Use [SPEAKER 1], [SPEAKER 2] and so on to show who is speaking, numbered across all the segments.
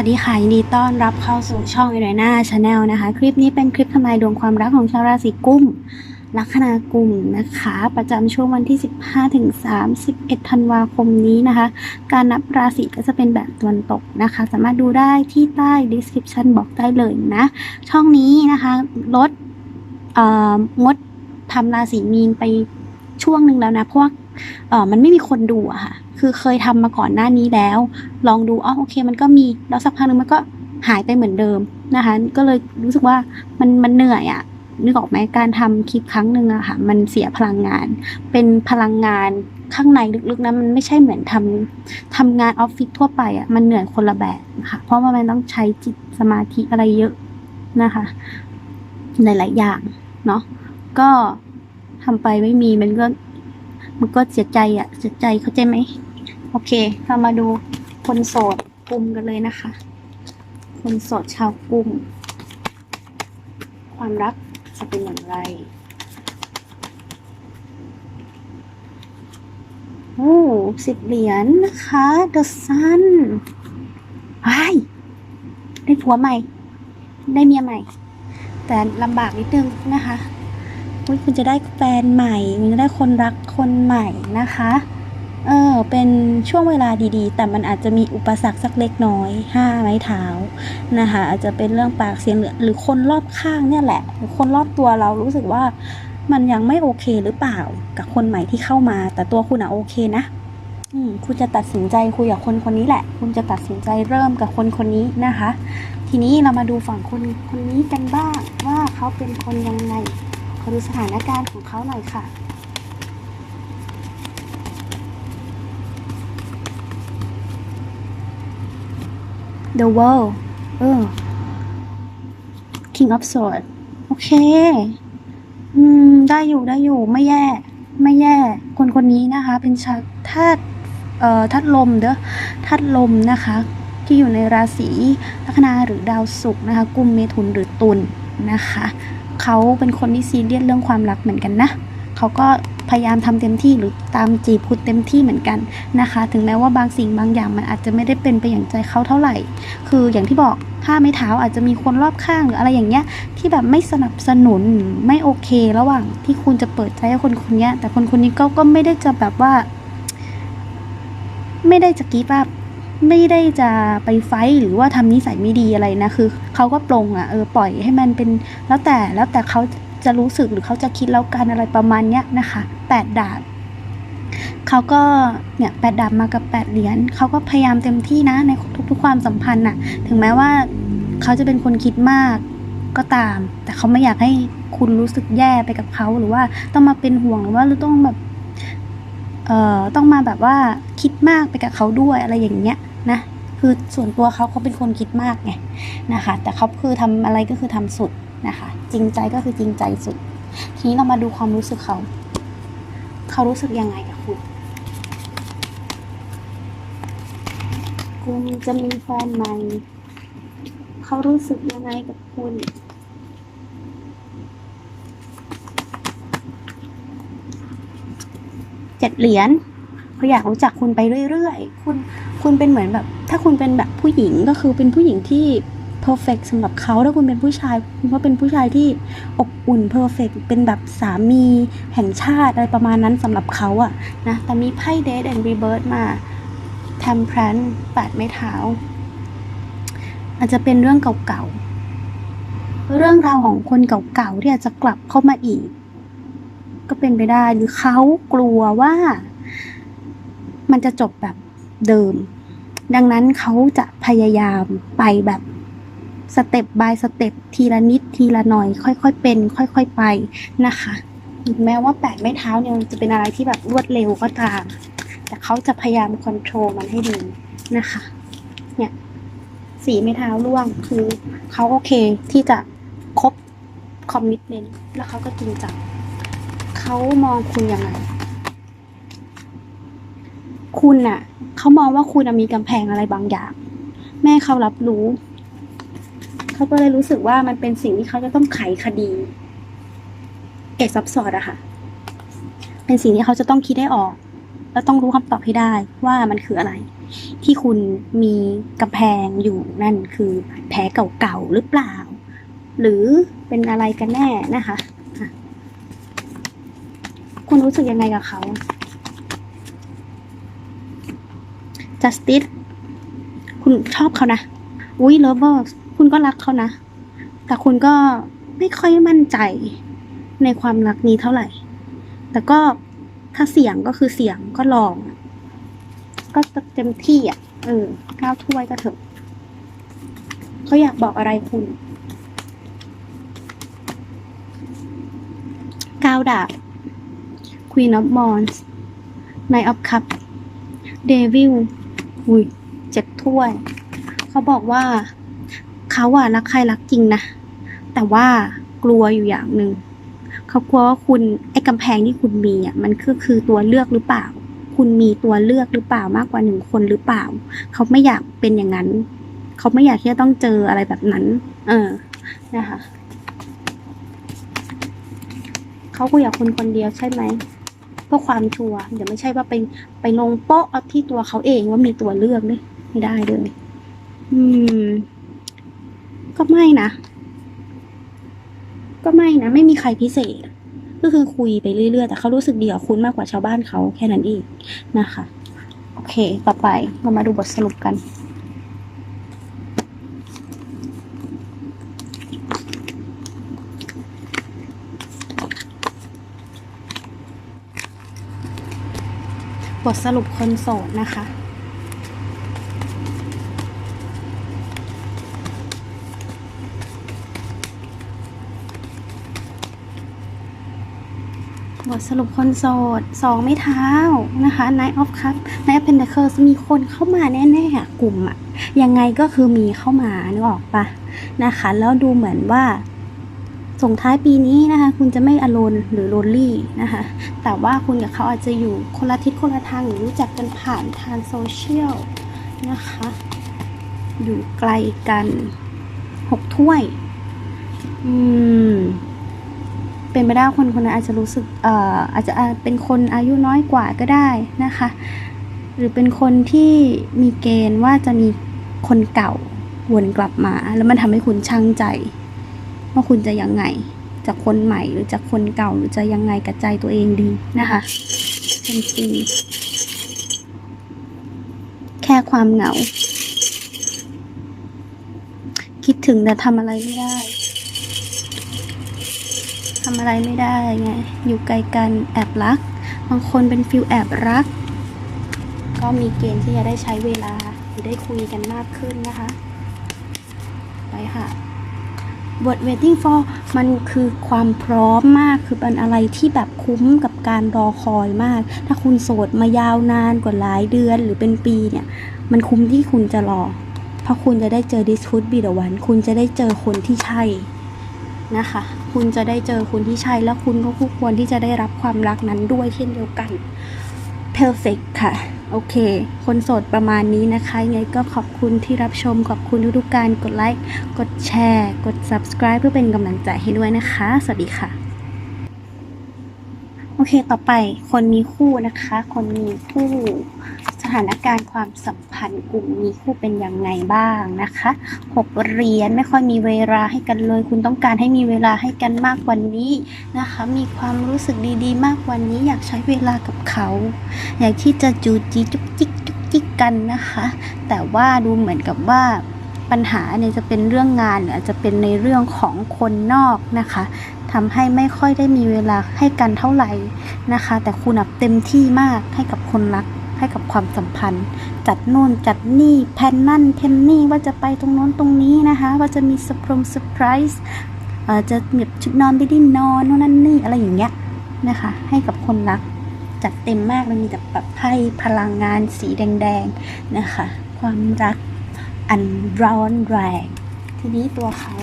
[SPEAKER 1] วัสดีค่ะยินดีต้อนรับเข้าสู่ช่องเอเรน่าชาแนลนะคะ คลิปนี้เป็นคลิปทำนายดวงความรักของชาวราศีกุมลัคนากุมนะคะ ประจำช่วงวันที่ 15ถึง31 ธันวาคมนี้นะคะ การนับราศีก็จะเป็นแบบตวนตกนะคะ สามารถดูได้ที่ใต้ description บอกได้เลยนะ ช่องนี้นะคะลดงดทำราศีมีนไปช่วงหนึ่งแล้วนะเพราะว่ามันไม่มีคนดูอะค่ะ คือเคยทำมาก่อนหน้านี้แล้ว ลองดูอ๋อโอเค มันก็มีแล้วสักพักหนึงมันก็หายไปเหมือนเดิมนะคะ ก็เลยรู้สึกว่ามันมันเหนื่อยอะนึกออกไหมการทำคลิปครั้งหนึ่งอะค่ะ มันเสียพลังงาน เป็นพลังงานข้างในลึกๆนะมันไม่ใช่เหมือนทำทำงานออฟฟิศทั่วไปอะมันเหนื่อยคนละแบบค่ะ เพราะว่ามันต้องใช้จิตสมาธิอะไรเยอะนะคะหลายๆอย่างเนาะก็ทำไปไม่มีมันก็มันก็เสียใจอะเสียใจเข้าใจไหม โอเค เรามาดูคนโสดกลุ่มกันเลยนะคะ คนโสดชาวกลุ่ม ความรักจะเป็นอย่างไรโอ้สิบเหรียญนะคะ The Sun ไอได้ผัวใหม่ ได้เมียใหม่ แต่ลำบากนิดนึงนะคะคุณจะได้แฟนใหม่ คุณจะได้คนรักคนใหม่นะคะ เออเป็นช่วงเวลาดีๆ แต่มันอาจจะมีอุปสรรคสักเล็กน้อยห้าไม้เท้านะคะอาจจะเป็นเรื่องปากเสียงหรือหรือคนรอบข้างเนี่ยแหละหรือคนรอบตัวเรารู้สึกว่ามันยังไม่โอเคหรือเปล่ากับคนใหม่ที่เข้ามา แต่ตัวคุณอะโอเคนะอืมคุณจะตัดสินใจคุยกับคนคนนี้แหละ คุณจะตัดสินใจเริ่มกับคนคนนี้นะคะ ทีนี้เรามาดูฝั่งคนคนนี้กันบ้างว่าเขาเป็นคนยังไงขอดูสถานการณ์ของเขาหน่อยค่ะ The World เออ King of Swords โอเค อืม ได้อยู่ได้อยู่ไม่แย่ ไม่แย่ คนคนนี้นะคะ เป็นชาวธาตุเอ่อธาตุลมเด้อธาตุลมนะคะ ที่อยู่ในราศีลัคนาหรือดาวศุกร์นะคะ กุมเมถุนหรือตุลนะคะ เขาเป็นคนที่ซีเรียสเรื่องความรักเหมือนกันนะ เขาก็ พยายามทำเต็มที่หรือตามจีบคุณเต็มที่เหมือนกันนะคะ ถึงแม้ว่าบางสิ่งบางอย่างมันอาจจะไม่ได้เป็นไปอย่างใจเขาเท่าไหร่ คืออย่างที่บอกถ้าไม่เท้าอาจจะมีคนรอบข้างหรืออะไรอย่างเงี้ยที่แบบไม่สนับสนุนไม่โอเค ระหว่างที่คุณจะเปิดใจให้คนคนเนี้ยแต่คนคนนี้ก็ก็ไม่ได้จะแบบว่า ไม่ได้จะกีบอัพไม่ได้จะไปไฟหรือว่าทำนิสัยไม่ดีอะไรนะคือเขาก็ปลงอะเออปล่อยให้มันเป็นแล้วแต่แล้วแต่เขา จะรู้สึกหรือเขาจะคิดแล้วกันอะไรประมาณเนี้ยนะคะแปดดาบเขาก็เนี่ยแปดดาบมากับแปดเหรียญเขาก็พยายามเต็มที่นะในทุกๆความสัมพันธ์น่ะ ถึงแม้ว่าเขาจะเป็นคนคิดมากก็ตาม แต่เขาไม่อยากให้คุณรู้สึกแย่ไปกับเขาหรือว่าต้องมาเป็นห่วงหรือว่าต้องแบบเอ่อต้องมาแบบว่าคิดมากไปกับเขาด้วยอะไรอย่างเงี้ยนะคือส่วนตัวเขาเขาเป็นคนคิดมากไงนะคะ แต่เขาคือทำอะไรก็คือทำสุด นะคะ จริงใจก็คือจริงใจสุด ทีนี้เรามาดูความรู้สึกเขา เขารู้สึกยังไงกับคุณคุณจะมีแฟนใหม่เขารู้สึกยังไงกับคุณเจ็ดเหรียญเขาอยากรู้จักคุณไปเรื่อยๆ คุณ คุณเป็นเหมือนแบบ ถ้าคุณเป็นแบบผู้หญิงก็คือเป็นผู้หญิงที่ perfect สำหรับเขาถ้าคุณเป็นผู้ชายคุณก็เป็นผู้ชายที่อบอุ่น perfect เป็นแบบสามีแห่งชาติอะไรประมาณนั้นสำหรับเขาอะนะแต่มีไพ่ Death and Rebirth มา Temperance แปดไม้เท้า อาจจะเป็นเรื่องเก่าๆ เรื่องราวของคนเก่าๆที่อาจจะกลับเข้ามาอีก ก็เป็นไปได้หรือเขากลัวว่า มันจะจบแบบเดิม ดังนั้นเขาจะพยายามไปแบบ สเต็ปบายสเต็ปทีละนิดทีละหน่อย ค่อยๆเป็น ค่อย ๆไปนะคะแม้ว่าแปดไม้เท้าเนี่ยจะเป็นอะไรที่แบบรวดเร็วก็ตาม แต่เขาจะพยายามคอนโทรลมันให้ดีนะคะ เนี่ยสีไม้เท้าล่วงคือเขาโอเคที่จะคบคอมมิชเมนต์แล้วเขาก็จริงจังเขามองคุณยังไง คุณน่ะ เขามองว่าคุณมีกำแพงอะไรบางอย่าง แม่เขารับรู้ เขาก็เลยรู้สึกว่ามันเป็นสิ่งที่เขาจะต้องไขคดีเอกซับซอดอะค่ะ เป็นสิ่งที่เขาจะต้องคิดได้ออก แล้วต้องรู้คำตอบให้ได้ว่ามันคืออะไร ที่คุณมีกำแพงอยู่นั่นคือแผลเก่าๆหรือเปล่า หรือเป็นอะไรกันแน่นะคะอะคุณรู้สึกยังไงกับเขา justice คุณชอบเขานะ อุ้ย lovers คุณก็รักเขานะ แต่คุณก็ไม่ค่อยมั่นใจในความรักนี้เท่าไหร่ แต่ก็ถ้าเสียงก็คือเสียงก็ลอง ก็เต็มที่อะ เออก้าวถ้วยก็เถอะเขาอยากบอกอะไรคุณก้าวดาบ Queen of Wands Knight of Cups Devil อุ้ยเจ็ดถ้วย เขาบอกว่า เขาอะรักใครรักจริงนะ แต่ว่ากลัวอยู่อย่างหนึ่งเขากลัวว่าคุณไอ้กำแพงที่คุณมีอะมันคือคือตัวเลือกหรือเปล่า คุณมีตัวเลือกหรือเปล่ามากกว่าหนึ่งคนหรือเปล่า เขาไม่อยากเป็นอย่างนั้น เขาไม่อยากที่จะต้องเจออะไรแบบนั้น เออนะคะเขาคุยกับคุณคนเดียวใช่ไหมเพื่อความชัวร์เดี๋ยวไม่ใช่ว่าไปไปลงโป๊ะเอาที่ตัวเขาเองว่ามีตัวเลือกเลยไม่ได้เลย อืม ก็ไม่นะ ก็ไม่นะ ไม่มีใครพิเศษ ก็คือคุยไปเรื่อยๆ แต่เขารู้สึกดีกับคุณมากกว่าชาวบ้านเขาแค่นั้นเองนะคะ โอเค ต่อไปเรามาดูบทสรุปกันบทสรุปคนโสดนะคะ บทสรุปคนโสดสองไม่เท้านะคะ Night of Cups Night of Pentacles มีคนเข้ามาแน่ๆอะกลุ่มอะยังไงก็คือมีเข้ามานึกออกปะนะคะ แล้วดูเหมือนว่าส่งท้ายปีนี้นะคะ คุณจะไม่อโลนหรือโลนลี่นะคะ แต่ว่าคุณกับเขาอาจจะอยู่คนละทิศคนละทางหรือรู้จักกันผ่านทางโซเชียลนะคะ อยู่ไกลกันหกถ้วย อืม เป็นไปได้คนคนนั้นอาจจะรู้สึกเอ่ออาจจะเป็นคนอายุน้อยกว่าก็ได้นะคะ หรือเป็นคนที่มีเกณฑ์ว่าจะมีคนเก่าวนกลับมา แล้วมันทำให้คุณช่างใจ ว่าคุณจะยังไงจากคนใหม่หรือจากคนเก่าหรือจะยังไงกับใจตัวเองดีนะคะเป็นจริงแค่ความเหงา คิดถึงแต่ทำอะไรไม่ได้ำอะไรไม่ได้ไงอยู่ไกลกันแอบรัก บางคนเป็นฟิลแอบรัก ก็มีเกณฑ์ที่จะได้ใช้เวลาหรือได้คุยกันมากขึ้นนะคะไปค่ะบท waiting for มันคือความพร้อมมากคือเป็นอะไรที่แบบคุ้มกับการรอคอยมาก ถ้าคุณโสดมายาวนานกว่าหลายเดือนหรือเป็นปีเนี่ย มันคุ้มที่คุณจะรอ เพราะคุณจะได้เจอ this could be the one คุณจะได้เจอคนที่ใช่ นะคะ คุณจะได้เจอคนที่ใช่แล้วคุณก็คู่ควรที่จะได้รับความรักนั้นด้วยเช่นเดียวกัน perfect ค่ะ โอเค คนโสดประมาณนี้นะคะยังไงก็ขอบคุณที่รับชม ขอบคุณทุกๆการกดไลค์ กดแชร์ กด subscribe เพื่อเป็นกำลังใจให้ด้วยนะคะ สวัสดีค่ะโอเค ต่อไปคนมีคู่นะคะ คนมีคู่ ถานการณ์ความสัมพันธ์กลุ่มมีคู่เป็นยังไงบ้างนะคะหกเหรียญไม่ค่อยมีเวลาให้กันเลย คุณต้องการให้มีเวลาให้กันมากกว่านี้นะคะ มีความรู้สึกดีๆ มากกว่านี้อยากใช้เวลากับเขา อยากที่จะจูจีจุกจิกจุกจิกกันนะคะ แต่ว่าดูเหมือนกับว่าปัญหาเนี่ยจะเป็นเรื่องงานหรืออาจจะเป็นในเรื่องของคนนอกนะคะทำให้ไม่ค่อยได้มีเวลาให้กันเท่าไหร่นะคะ แต่คุณอะเต็มที่มากให้กับคนรัก ให้กับความสัมพันธ์ จัดโน่นจัดนี่แพนนั่นแพนนี่ว่าจะไปตรงโน้นตรงนี้นะคะ ว่าจะมีสปรงเซอร์ไพรส์เออจะแบบชุดนอนไม่ได้นนอนโน่นนั่นนี่อะไรอย่างเงี้ยนะคะ ให้กับคนรักจัดเต็มมากเลยมีแต่แบบไพ่พลังงานสีแดงๆนะคะ ความรักอันร้อนแรง ทีนี้ตัวเขา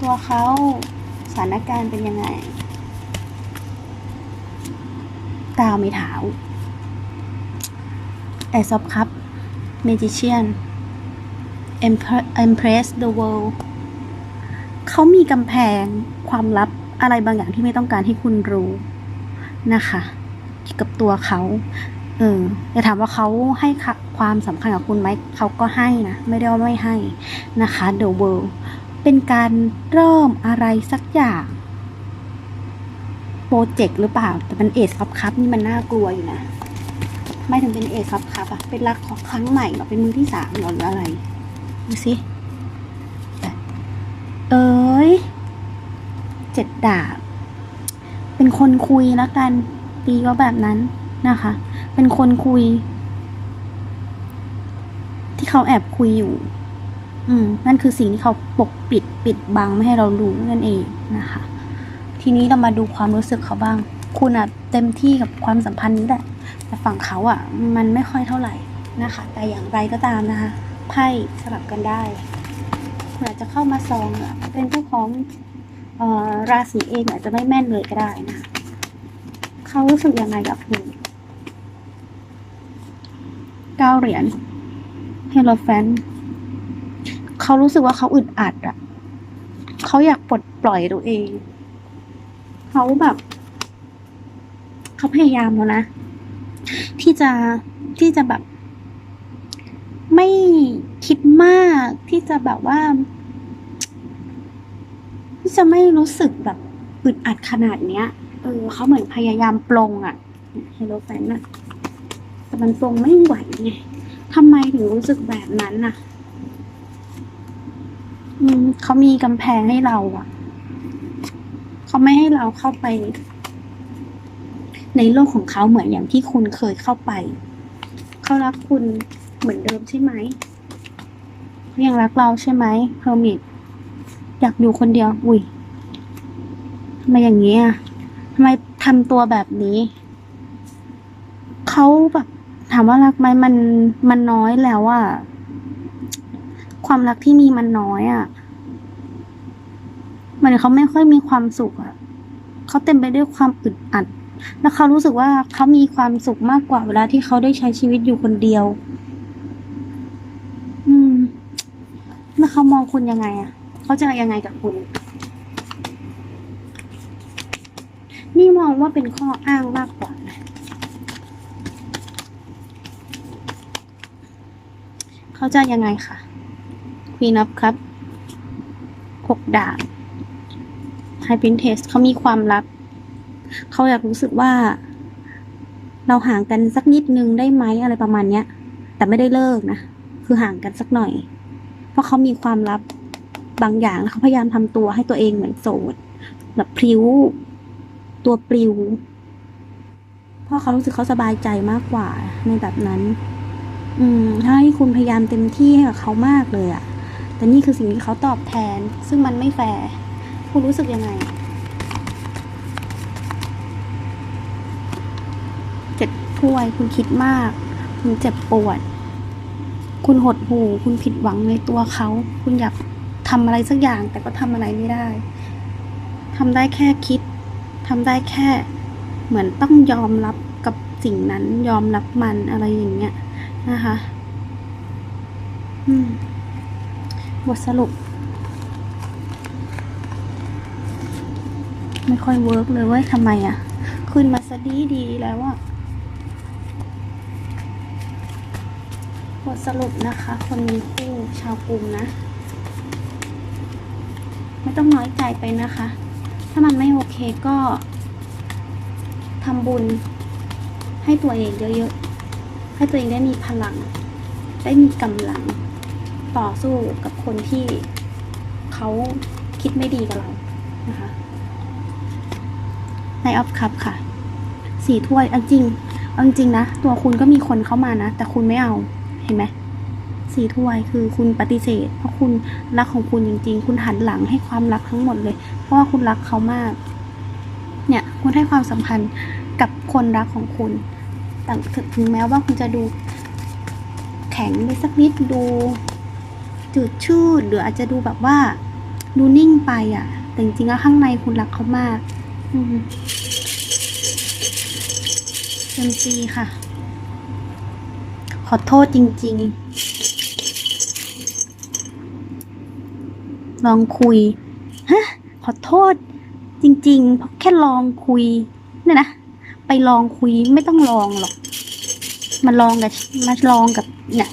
[SPEAKER 1] ตัวเขาสถานการณ์เป็นยังไงดาวไม่เท้าแอซอบครับ Magician Empre- Empress the World เขามีกำแพงความลับอะไรบางอย่างที่ไม่ต้องการให้คุณรู้นะคะกับตัวเขาเออจะถามว่าเขาให้ความสำคัญกับคุณไหมเขาก็ให้นะ ไม่ได้ว่าไม่ให้นะคะ The World เป็นการเริ่มอะไรสักอย่างโปรเจกต์หรือเปล่า แต่เป็นเอสครับครับนี่มันน่ากลัวอยู่นะ ไม่ถึงเป็นเอสครับครับอะเป็นรักของครั้งใหม่หรอเป็นมือที่สามหรอหรืออะไรดูสิเอ้ยเจ็ดดาบ เป็นคนคุยแล้วกันตีก็แบบนั้นนะคะ เป็นคนคุย ที่เขาแอบคุยอยู่ อืม นั่นคือสิ่งที่เขาปกปิดปิดบังไม่ให้เรารู้นั่นเองนะคะ ทีนี้เรามาดูความรู้สึกเขาบ้าง คุณอะเต็มที่กับความสัมพันธ์นี้แหละ แต่ฝั่งเขาอะมันไม่ค่อยเท่าไหร่นะคะ แต่อย่างไรก็ตามนะคะ ไพ่สลับกันได้คุณอาจจะเข้ามาซองอะเป็นเจ้าของอ่อราศีเองอาจจะไม่แม่นเลยก็ได้นะคะเขารู้สึกยังไงกับคุณเก้าเหรียญเฮโลแฟนเขารู้สึกว่าเขาอึดอัดอะเขาอยากปลดปล่อยตัวเอง เขาแบบ เขาพยายามแล้วนะ ที่จะที่จะแบบไม่คิดมากที่จะแบบว่า ที่จะไม่รู้สึกแบบอึดอัดขนาดเนี้ย เออเขาเหมือนพยายามปลงอะเฮลโลแฟนอะแต่มันปลงไม่ไหวไงทำไมถึงรู้สึกแบบนั้นน่ะ อืมเขามีกำแพงให้เราอะเขาไม่ให้เราเข้าไป ในโลกของเขาเหมือนอย่างที่คุณเคยเข้าไป เขารักคุณเหมือนเดิมใช่ไหมเขายังรักเราใช่ไหมเฮอร์มิตอยากอยู่คนเดียว อุ้ยทำไมอย่างนี้อะทำไมทำตัวแบบนี้ เขาแบบถามว่ารักไหมมันมันน้อยแล้วอะความรักที่มีมันน้อยอะเหมือนเขาไม่ค่อยมีความสุขอะเขาเต็มไปด้วยความอึดอัด แล้วเขารู้สึกว่าเขามีความสุขมากกว่าเวลาที่เขาได้ใช้ชีวิตอยู่คนเดียว อืม แล้วเขามองคุณยังไงอะ เขาจะยังไงกับคุณ นี่มองว่าเป็นข้ออ้างมากกว่านะเขาจะยังไงคะควีนอ f ครับหกดาบไฮพินเทสเขามีความลับ เขาอยากรู้สึกว่า เราห่างกันสักนิดนึงได้ไหมอะไรประมาณเนี้ย แต่ไม่ได้เลิกนะ คือห่างกันสักหน่อย เพราะเขามีความลับบางอย่างแล้วเขาพยายามทำตัวให้ตัวเองเหมือนโสดแบบพลิ้ว ตัวปลิวเพราะเขารู้สึกเขาสบายใจมากกว่าในแบบนั้น อืมถ้าให้คุณพยายามเต็มที่ให้กับเขามากเลยอะแต่นี่คือสิ่งที่เขาตอบแทน ซึ่งมันไม่แฟร์คุณรู้สึกยังไง ถ้วย คุณคิดมาก คุณเจ็บปวด คุณหดหู่ คุณผิดหวังในตัวเขา คุณอยากทำอะไรสักอย่างแต่ก็ทำอะไรไม่ได้ทำได้แค่คิดทำได้แค่ เหมือนต้องยอมรับกับสิ่งนั้น ยอมรับมันอะไรอย่างเงี้ยนะคะอืมบทสรุป ไม่ค่อยเวิร์กเลยเว้ยทำไมอะขึ้นมาซะดีดีแล้วอะบ ทสรุปนะคะ คนมีคู่ชาวกรุงนะ ไม่ต้องน้อยใจไปนะคะ ถ้ามันไม่โอเคก็ทำบุญ ให้ตัวเองเยอะๆ ให้ตัวเองได้มีพลัง ได้มีกำลังต่อสู้กับคนที่เขาคิดไม่ดีกับเรานะคะในออฟคัพค่ะสี่ถ้วยเอาจริงเอาจริงนะ ตัวคุณก็มีคนเข้ามานะ แต่คุณไม่เอา ห็นไหมสี่ถ้วยคือคุณปฏิเสธ เพราะคุณรักของคุณจริง ๆ คุณหันหลังให้ความรักทั้งหมดเลย เพราะว่าคุณรักเขามาก เนี่ยคุณให้ความสำคัญกับคนรักของคุณแต่ถึงแม้ว่าคุณจะดูแข็งไปสักนิดดูจืดชืดหรืออาจจะดูแบบว่า ดูนิ่งไปอะ แต่จริงๆแล้วข้างในคุณรักเขามากอืมเต็มซีค่ะ ขอโทษจริง ๆ ลองคุย ฮะ ขอโทษ จริงๆเพราะแค่ลองคุย เนี่ยนะ ไปลองคุยไม่ต้องลองหรอก มาลองกับมาลองกับเนี่ย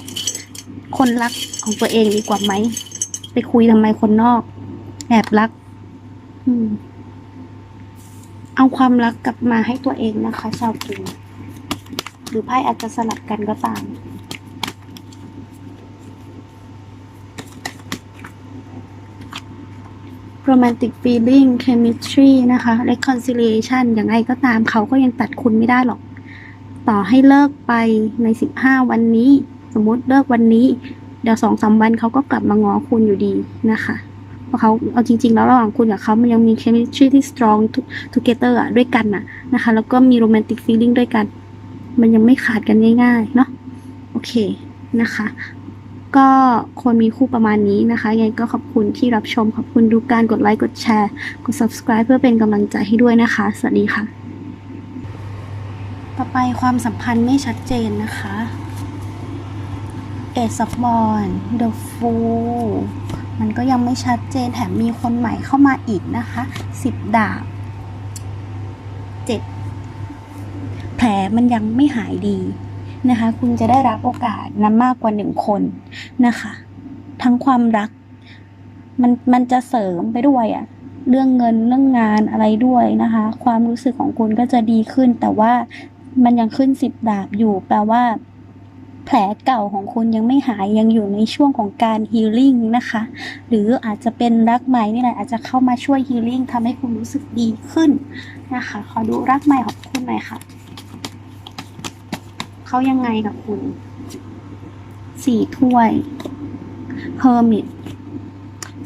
[SPEAKER 1] คนรักของตัวเองดีกว่าไหม ไปคุยทำไมคนนอก แอบรัก อืมเอาความรักกลับมาให้ตัวเองนะคะ ชาวกุมหรือไพ่อาจจะสลับกันก็ตาม romantic feeling chemistry นะคะ reconciliation อย่างไรก็ตามเขาก็ยังตัดคุณไม่ได้หรอก ต่อให้เลิกไปใน 15 วันนี้ สมมติเลิกวันนี้ เดี๋ยวสองสามวันเขาก็กลับมาง้อคุณอยู่ดีนะคะเพราะเขาเอาจริง ๆ แล้วระหว่างคุณกับเขามันยังมี chemistry ที่ strong together อะด้วยกันน่ะนะคะ แล้วก็มี romantic feeling ด้วยกัน มันยังไม่ขาดกันง่ายๆ เนาะโอเคนะคะ ก็คนมีคู่ประมาณนี้นะคะยังไงก็ขอบคุณที่รับชม ขอบคุณดูการกดไลค์กดแชร์ กด subscribe เพื่อเป็นกำลังใจให้ด้วยนะคะ สวัสดีค่ะ ต่อไปความสัมพันธ์ไม่ชัดเจนนะคะ Ace of Wands The Fool มันก็ยังไม่ชัดเจนแถมมีคนใหม่เข้ามาอีกนะคะสิบดาบเจ็ดแผลมันยังไม่หายดี นะคะ คุณจะได้รับโอกาสนั้นมากกว่าหนึ่งคนนะคะ ทั้งความรัก มันมันจะเสริมไปด้วยอะเรื่องเงินเรื่องงานอะไรด้วยนะคะ ความรู้สึกของคุณก็จะดีขึ้น แต่ว่ามันยังขึ้นสิบดาบอยู่ แปลว่า แผลเก่าของคุณยังไม่หายยังอยู่ในช่วงของการฮีลิ่งนะคะ หรืออาจจะเป็นรักใหม่นี่แหละอาจจะเข้ามาช่วยฮีลิ่งทำให้คุณรู้สึกดีขึ้นนะคะ ขอดูรักใหม่ของคุณหน่อยค่ะ เขายังไงกับคุณ สี่ถ้วย Hermit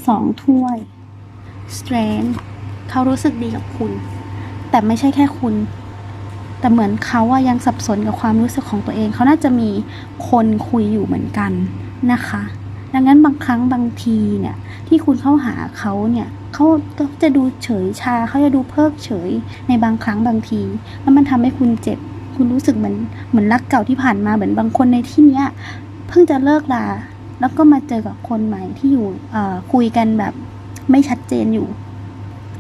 [SPEAKER 1] สองถ้วย Strength เขารู้สึกดีกับคุณ แต่ไม่ใช่แค่คุณ แต่เหมือนเขาอะยังสับสนกับความรู้สึกของตัวเอง เขาน่าจะมีคนคุยอยู่เหมือนกันนะคะ ดังนั้นบางครั้งบางทีเนี่ย ที่คุณเข้าหาเขาเนี่ยเขาก็จะดูเฉยชา เขาจะดูเพิกเฉยในบางครั้งบางที แล้วมันทำให้คุณเจ็บ คุณรู้สึกเหมือนเหมือนรักเก่าที่ผ่านมาเหมือนบางคนในที่เนี้ยเพิ่งจะเลิกลาแล้วก็มาเจอกับคนใหม่ที่อยู่เอ่อคุยกันแบบไม่ชัดเจนอยู่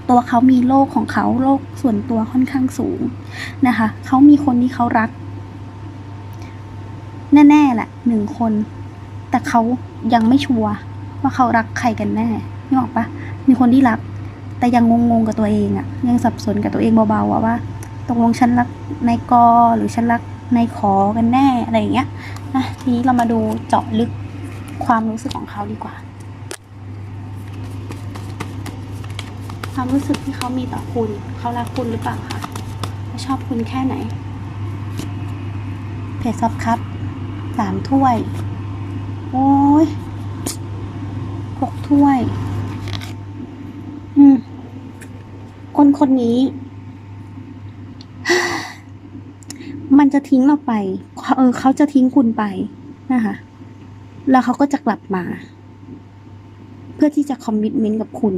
[SPEAKER 1] ตัวเขามีโลกของเขาโลกส่วนตัวค่อนข้างสูงนะคะเขามีคนที่เขารัก แน่ๆแหละหนึ่งคน แต่เขายังไม่ชัวร์ว่าเขารักใครกันแน่นึกออกปะมีคนที่รัก แต่ยังงงๆกับตัวเองอะยังสับสนกับตัวเองเบาๆว่า ตกลงฉันรักนายกหรือฉันรักนายขอกันแน่อะไรอย่างเงี้ยนะทีนี้เรามาดูเจาะลึกความรู้สึกของเขาดีกว่า ความรู้สึกที่เขามีต่อคุณ เขารักคุณหรือเปล่าคะเขาชอบคุณแค่ไหนเพจซับครับสามถ้วย โอ้ยหกถ้วย อืมคนคนนี้ มัน จะทิ้งเราไปเออเขาจะทิ้งคุณไปนะคะแล้วเขาก็จะกลับมา เพื่อที่จะคอมมิ t เมนต์กับคุณ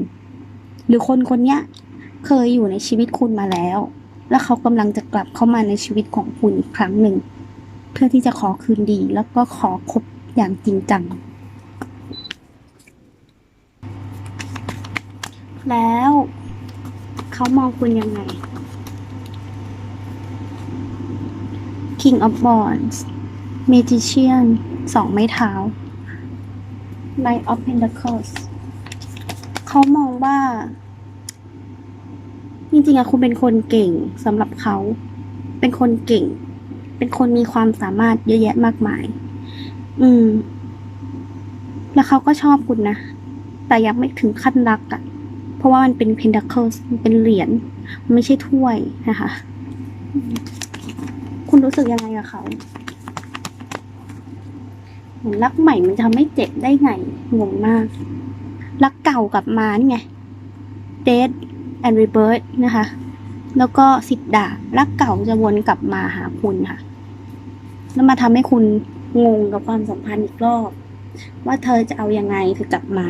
[SPEAKER 1] หรือคนคนเนี้ยเคยอยู่ในชีวิตคุณมาแล้ว แล้วเขากำลังจะกลับเข้ามาในชีวิตของคุณอีกครั้งหนึ่ง เพื่อที่จะขอคืนดี แล้วก็ขอคบอย่างจริงจัง แล้วเขามองคุณยังไง King of Wands Magician สองไม้เท้า Knight of Pentacles เขามองว่า จริงๆอะคุณเป็นคนเก่งสำหรับเขา เป็นคนเก่ง เป็นคนมีความสามารถเยอะแยะมากมาย อืม แล้วเขาก็ชอบคุณนะ แต่ยังไม่ถึงขั้นรักอะเพราะว่ามันเป็น pentacles มันเป็นเหรียญ มันไม่ใช่ถ้วยนะคะ คุณรู้สึกยังไงกับเขาเหมือนรักใหม่มันจะทำให้เจ็บได้ไงงงมาก รักเก่ากลับมานี่ไง dead and rebirth นะคะ แล้วก็สิบดารักเก่าจะวนกลับมาหาคุณค่ะ แล้วมาทำให้คุณงงกับความสัมพันธ์อีกรอบ ว่าเธอจะเอายังไงเธอกลับมา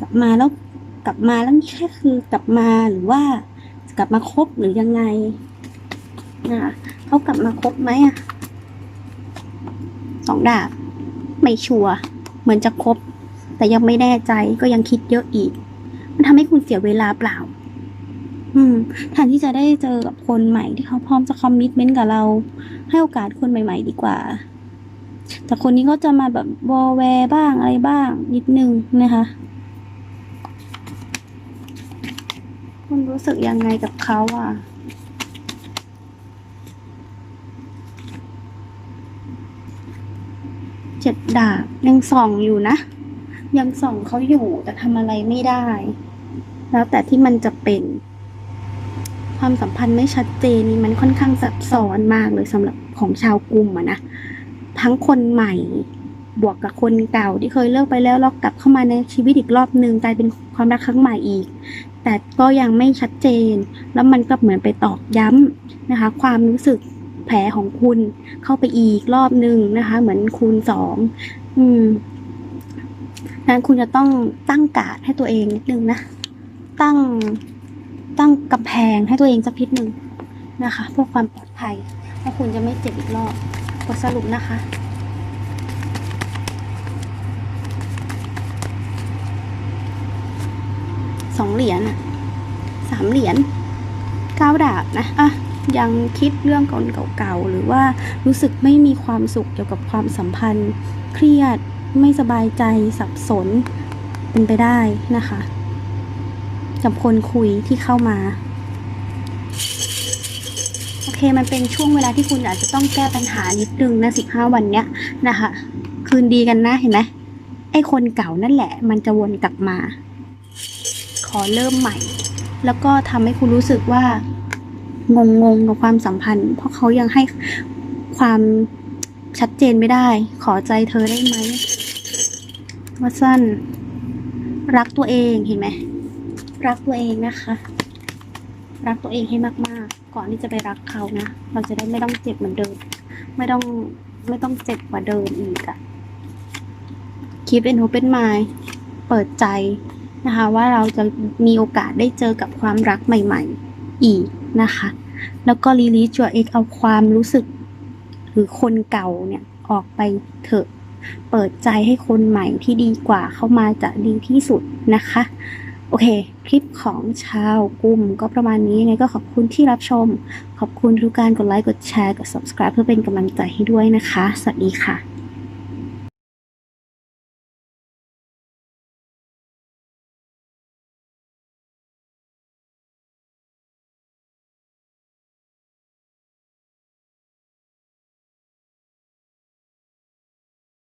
[SPEAKER 1] กลับมาแล้วกลับมาแล้วแค่คือกลับมาหรือว่ากลับมาคบหรือยังไง นะคะเขากลับมาคบไหมอะสองดาบ ไม่ชัวร์เหมือนจะคบแต่ยังไม่แน่ใจก็ยังคิดเยอะอีก มันทำให้คุณเสียเวลาเปล่า อืมแทนที่จะได้เจอกับคนใหม่ที่เขาพร้อมจะคอมมิตเมนต์กับเรา ให้โอกาสคนใหม่ ๆ ดีกว่า แต่คนนี้ก็จะมาแบบวอแวร์บ้างอะไรบ้าง นิดนึงนะคะคุณรู้สึกยังไงกับเขาอะ เจ็ดดาบยังส่องอยู่นะ ยังส่องเขาอยู่แต่ทำอะไรไม่ได้ แล้วแต่ที่มันจะเป็น ความสัมพันธ์ไม่ชัดเจนนี่มันค่อนข้างซับซ้อนมากเลยสำหรับของชาวกลุ่มอะนะทั้งคนใหม่บวกกับคนเก่าที่เคยเลิกไปแล้วแล้วกลับเข้ามาในชีวิตอีกรอบหนึ่งกลายเป็นความรักครั้งใหม่อีก แต่ก็ยังไม่ชัดเจน แล้วมันก็เหมือนไปตอกย้ำนะคะ ความรู้สึก แผลของคุณเข้าไปอีกรอบหนึ่งนะคะ เหมือนคูณสองอืมนั้นคุณจะต้องตั้งกาดให้ตัวเองนิดนึงนะ ตั้ง ตั้งกำแพงให้ตัวเองสักนิดหนึ่งนะคะเพื่อความปลอดภัยเพราคุณจะไม่เจ็บอีกรอบบทสรุปนะคะสองเหรียญสามเหรียญเก้าดาบนะ อะ ยังคิดเรื่องเก่าๆหรือว่ารู้สึกไม่มีความสุขเกี่ยวกับความสัมพันธ์ เครียดไม่สบายใจสับสนเป็นไปได้นะคะกับคนคุยที่เข้ามาโอเคมันเป็นช่วงเวลาที่คุณอาจจะต้องแก้ปัญหานิดนึงนะสิบห้าวันเนี้ยนะคะ คืนดีกันนะเห็นไหมไอ้คนเก่านั่นแหละ มันจะวนกลับมา ขอเริ่มใหม่ แล้วก็ทำให้คุณรู้สึกว่า งงงๆกับความสัมพันธ์ เพราะเขายังให้ความชัดเจนไม่ได้ ขอใจเธอได้ไหมว่าสั้น รักตัวเองเห็นไหม รักตัวเองนะคะ รักตัวเองให้มากๆ ก่อนที่จะไปรักเขานะ เราจะได้ไม่ต้องเจ็บเหมือนเดิม ไม่ต้องไม่ต้องเจ็บกว่าเดิมอีกอะ Keep an open mind เปิดใจนะคะ ว่าเราจะมีโอกาสได้เจอกับความรักใหม่ ๆ อีกนะคะ แล้วก็รีลีสตัวเองเอาความรู้สึก หรือคนเก่าเนี่ยออกไปเถอะ เปิดใจให้คนใหม่ที่ดีกว่าเข้ามาจะดีที่สุดนะคะ โอเค คลิปของชาวกลุ่มก็ประมาณนี้ยังไงก็ขอบคุณที่รับชม ขอบคุณทุกการกดไลค์ กดแชร์ กด subscribe เพื่อเป็นกำลังใจให้ด้วยนะคะ สวัสดีค่ะ